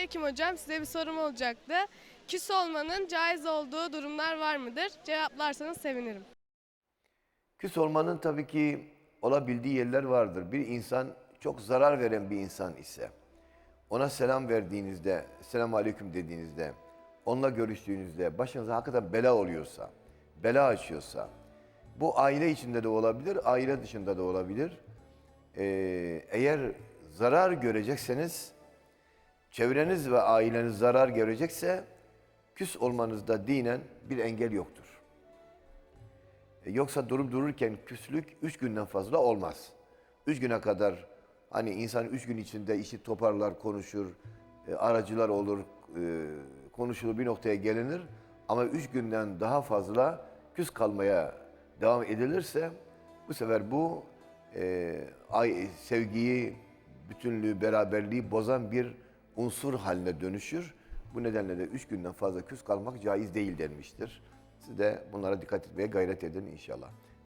Selamünaleyküm hocam. Size bir sorum olacaktı. Küs olmanın caiz olduğu durumlar var mıdır? Cevaplarsanız sevinirim. Küs olmanın tabii ki olabildiği yerler vardır. Bir insan çok zarar veren bir insan ise, ona selam verdiğinizde, selam aleyküm dediğinizde, onunla görüştüğünüzde başınıza hakikaten bela oluyorsa, bela açıyorsa, bu aile içinde de olabilir, aile dışında da olabilir. Ee, eğer zarar görecekseniz, çevreniz ve aileniz zarar görecekse, küs olmanızda dinen bir engel yoktur. E, Yoksa durup dururken küslük üç günden fazla olmaz. Üç güne kadar hani insan üç gün içinde işi toparlar, konuşur, e, aracılar olur, e, konuşulur bir noktaya gelinir. Ama üç günden daha fazla küs kalmaya devam edilirse bu sefer bu e, ay, sevgiyi, bütünlüğü, beraberliği bozan bir unsur haline dönüşür. Bu nedenle de üç günden fazla küs kalmak caiz değil denmiştir. Siz de bunlara dikkat etmeye gayret edin inşallah.